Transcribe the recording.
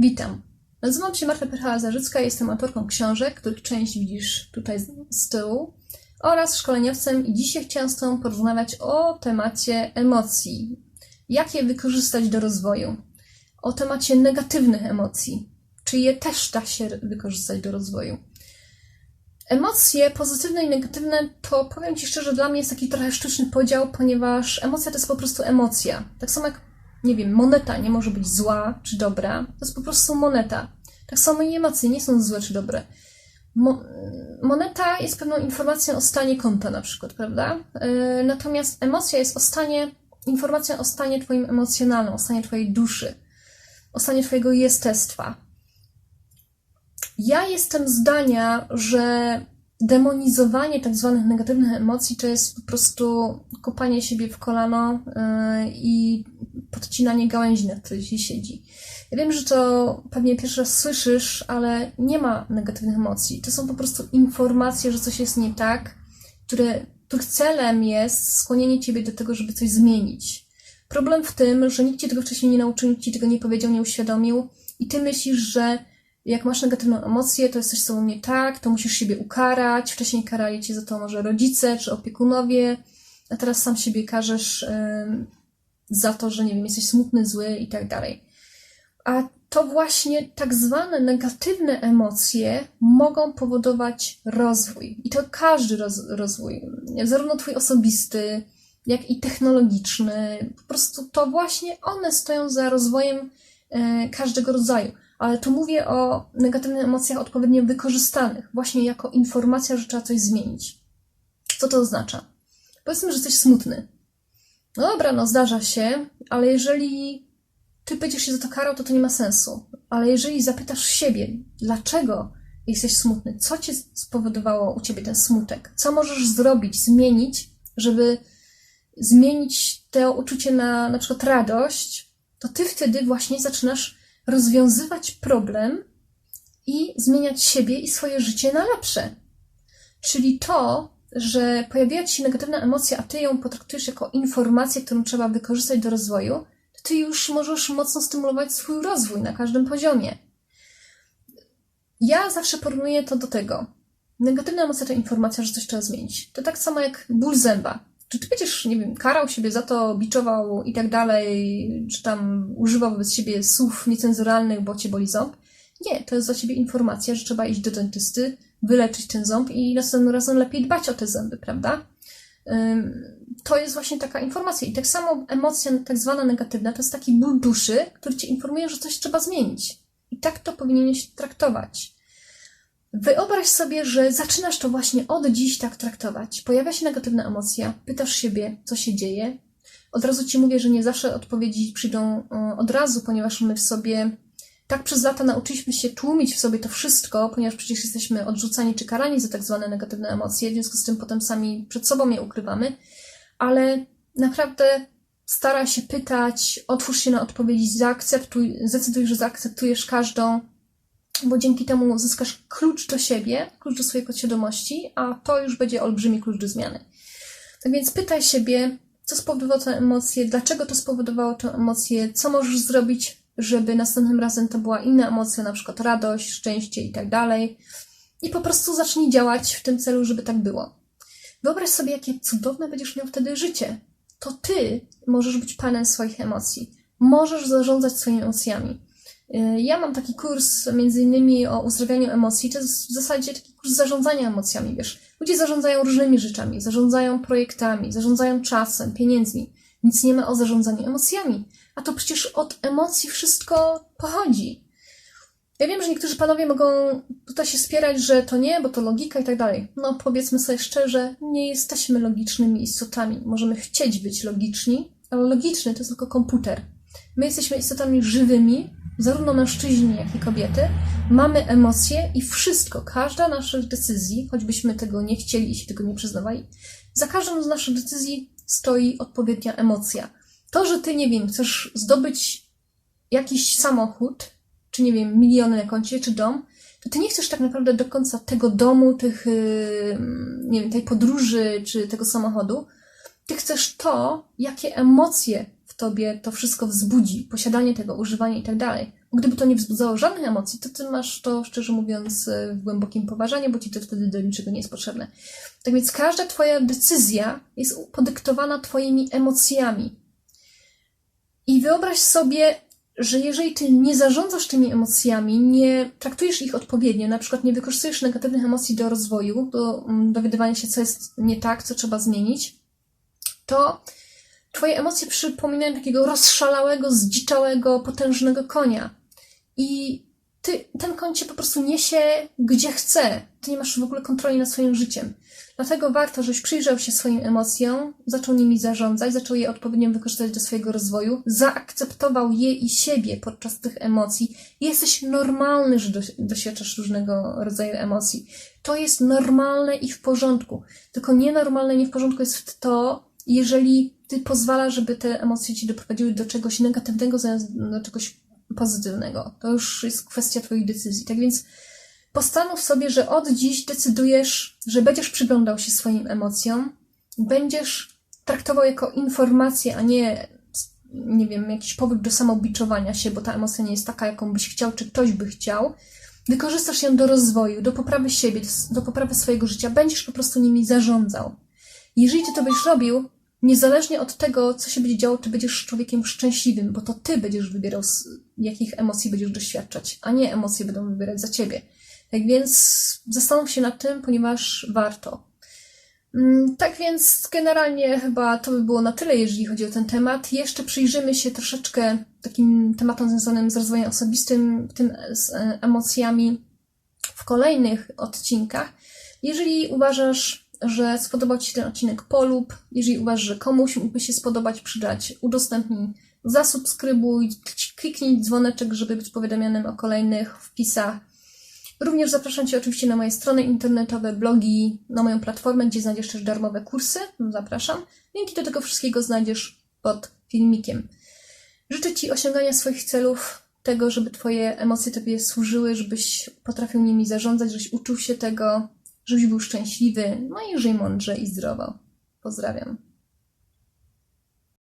Witam. Nazywam się Marta Perchala-Zarzycka, jestem autorką książek, których część widzisz tutaj z- tyłu, oraz szkoleniowcem i dzisiaj chciałam z Tobą porozmawiać o temacie emocji. Jak je wykorzystać do rozwoju? O temacie negatywnych emocji. Czy je też da się wykorzystać do rozwoju? Emocje pozytywne i negatywne to powiem Ci szczerze, dla mnie jest taki trochę sztuczny podział, ponieważ emocja to jest po prostu emocja. Tak samo jak, nie wiem, moneta nie może być zła czy dobra, to jest po prostu moneta. Tak samo i emocje nie są złe czy dobre. Mo- moneta jest pewną informacją o stanie konta na przykład, prawda? Yy, natomiast emocja jest o stanie, informacją o stanie Twoim emocjonalnym, o stanie Twojej duszy, o stanie Twojego jestestwa. Ja jestem zdania, że demonizowanie tak zwanych negatywnych emocji to jest po prostu kopanie siebie w kolano yy, i podcinanie gałęzi, na której się siedzi. Ja wiem, że to pewnie pierwszy raz słyszysz, ale nie ma negatywnych emocji. To są po prostu informacje, że coś jest nie tak, które, których celem jest skłonienie ciebie do tego, żeby coś zmienić. Problem w tym, że nikt ci tego wcześniej nie nauczył, nikt ci tego nie powiedział, nie uświadomił i ty myślisz, że jak masz negatywną emocję, to jest coś nie tak, to musisz siebie ukarać. Wcześniej karali cię za to może rodzice czy opiekunowie, a teraz sam siebie karzesz za to, że nie wiem, jesteś smutny, zły i tak dalej. A to właśnie tak zwane negatywne emocje mogą powodować rozwój. I to każdy roz, rozwój, zarówno twój osobisty, jak i technologiczny. Po prostu to właśnie one stoją za rozwojem e, każdego rodzaju. Ale tu mówię o negatywnych emocjach odpowiednio wykorzystanych, właśnie jako informacja, że trzeba coś zmienić. Co to oznacza? Powiedzmy, że jesteś smutny. No dobra, no zdarza się, ale jeżeli ty będziesz się za to karał, to to nie ma sensu. Ale jeżeli zapytasz siebie, dlaczego jesteś smutny, co cię spowodowało u ciebie ten smutek, co możesz zrobić, zmienić, żeby zmienić to uczucie na na przykład radość, to ty wtedy właśnie zaczynasz rozwiązywać problem i zmieniać siebie i swoje życie na lepsze. Czyli to, że pojawiła ci się negatywna emocja, a ty ją potraktujesz jako informację, którą trzeba wykorzystać do rozwoju, to ty już możesz mocno stymulować swój rozwój na każdym poziomie. Ja zawsze porównuję to do tego. Negatywna emocja to informacja, że coś trzeba zmienić. To tak samo jak ból zęba. Czy ty będziesz, nie wiem, karał siebie za to, biczował i tak dalej, czy tam używał wobec siebie słów niecenzuralnych, bo cię boli ząb? Nie, to jest dla ciebie informacja, że trzeba iść do dentysty, wyleczyć ten ząb i następnym razem lepiej dbać o te zęby, prawda? To jest właśnie taka informacja. I tak samo emocja tak zwana negatywna to jest taki ból duszy, który cię informuje, że coś trzeba zmienić. I tak to powinieneś traktować. Wyobraź sobie, że zaczynasz to właśnie od dziś tak traktować. Pojawia się negatywna emocja, pytasz siebie, co się dzieje. Od razu ci mówię, że nie zawsze odpowiedzi przyjdą od razu, ponieważ my w sobie tak przez lata nauczyliśmy się tłumić w sobie to wszystko, ponieważ przecież jesteśmy odrzucani czy karani za tak zwane negatywne emocje, w związku z tym potem sami przed sobą je ukrywamy, ale naprawdę staraj się pytać, otwórz się na odpowiedzi, zaakceptuj, zdecyduj, że zaakceptujesz każdą, bo dzięki temu uzyskasz klucz do siebie, klucz do swojej podświadomości, a to już będzie olbrzymi klucz do zmiany. Tak więc pytaj siebie, co spowodowało tę emocję, dlaczego to spowodowało tę emocję, co możesz zrobić, żeby następnym razem to była inna emocja, na przykład radość, szczęście i tak dalej. I po prostu zacznij działać w tym celu, żeby tak było. Wyobraź sobie, jakie cudowne będziesz miał wtedy życie. To ty możesz być panem swoich emocji. Możesz zarządzać swoimi emocjami. Yy, Ja mam taki kurs między innymi o uzdrawianiu emocji. To jest w zasadzie taki kurs zarządzania emocjami, wiesz. Ludzie zarządzają różnymi rzeczami, zarządzają projektami, zarządzają czasem, pieniędzmi. Nic nie ma o zarządzaniu emocjami. A to przecież od emocji wszystko pochodzi. Ja wiem, że niektórzy panowie mogą tutaj się spierać, że to nie, bo to logika i tak dalej. No powiedzmy sobie szczerze, nie jesteśmy logicznymi istotami. Możemy chcieć być logiczni, ale logiczny to jest tylko komputer. My jesteśmy istotami żywymi, zarówno mężczyźni, jak i kobiety. Mamy emocje i wszystko, każda naszych decyzji, choćbyśmy tego nie chcieli i się tego nie przyznawali, za każdą z naszych decyzji stoi odpowiednia emocja. To, że ty, nie wiem, chcesz zdobyć jakiś samochód, czy nie wiem, miliony na koncie, czy dom, to ty nie chcesz tak naprawdę do końca tego domu, tych, yy, nie wiem, tej podróży, czy tego samochodu. Ty chcesz to, jakie emocje tobie to wszystko wzbudzi, posiadanie tego, używanie i tak dalej. Gdyby to nie wzbudzało żadnych emocji, to ty masz to, szczerze mówiąc, y, w głębokim poważaniu, bo ci to wtedy do niczego nie jest potrzebne. Tak więc każda twoja decyzja jest podyktowana twoimi emocjami. I wyobraź sobie, że jeżeli ty nie zarządzasz tymi emocjami, nie traktujesz ich odpowiednio, na przykład nie wykorzystujesz negatywnych emocji do rozwoju, do mm, dowiadywania się, co jest nie tak, co trzeba zmienić, to twoje emocje przypominają takiego rozszalałego, zdziczałego, potężnego konia. I ty, ten koń cię po prostu niesie gdzie chce. Ty nie masz w ogóle kontroli nad swoim życiem. Dlatego warto, żebyś przyjrzał się swoim emocjom, zaczął nimi zarządzać, zaczął je odpowiednio wykorzystać do swojego rozwoju, zaakceptował je i siebie podczas tych emocji. Jesteś normalny, że doś- doświadczasz różnego rodzaju emocji. To jest normalne i w porządku. Tylko nienormalne nie w porządku jest to, jeżeli ty pozwalasz, żeby te emocje ci doprowadziły do czegoś negatywnego zamiast do czegoś pozytywnego. To już jest kwestia twojej decyzji. Tak więc Postanów sobie, że od dziś decydujesz, że będziesz przyglądał się swoim emocjom, będziesz traktował jako informację, a nie, nie wiem, jakiś powód do samobiczowania się, bo ta emocja nie jest taka, jaką byś chciał, czy ktoś by chciał. Wykorzystasz ją do rozwoju, do poprawy siebie, do poprawy swojego życia, będziesz po prostu nimi zarządzał. Jeżeli ty to będziesz robił, niezależnie od tego, co się będzie działo, ty będziesz człowiekiem szczęśliwym, bo to ty będziesz wybierał, jakich emocji będziesz doświadczać, a nie emocje będą wybierać za ciebie. Tak więc zastanów się nad tym, ponieważ warto. Mm, Tak więc generalnie chyba to by było na tyle, jeżeli chodzi o ten temat. Jeszcze przyjrzymy się troszeczkę takim tematom związanym z rozwojem osobistym, tym z e, emocjami w kolejnych odcinkach. Jeżeli uważasz, że spodobał Ci się ten odcinek, polub. Jeżeli uważasz, że komuś mógłby się spodobać, przydać, udostępnij, zasubskrybuj, kliknij dzwoneczek, żeby być powiadomionym o kolejnych wpisach. Również zapraszam Cię oczywiście na moje strony internetowe, blogi, na moją platformę, gdzie znajdziesz też darmowe kursy. Zapraszam. Linki do tego wszystkiego znajdziesz pod filmikiem. Życzę Ci osiągania swoich celów, tego, żeby Twoje emocje Tobie służyły, żebyś potrafił nimi zarządzać, żebyś uczył się tego, żebyś był szczęśliwy, no i żyj mądrze i zdrowo. Pozdrawiam.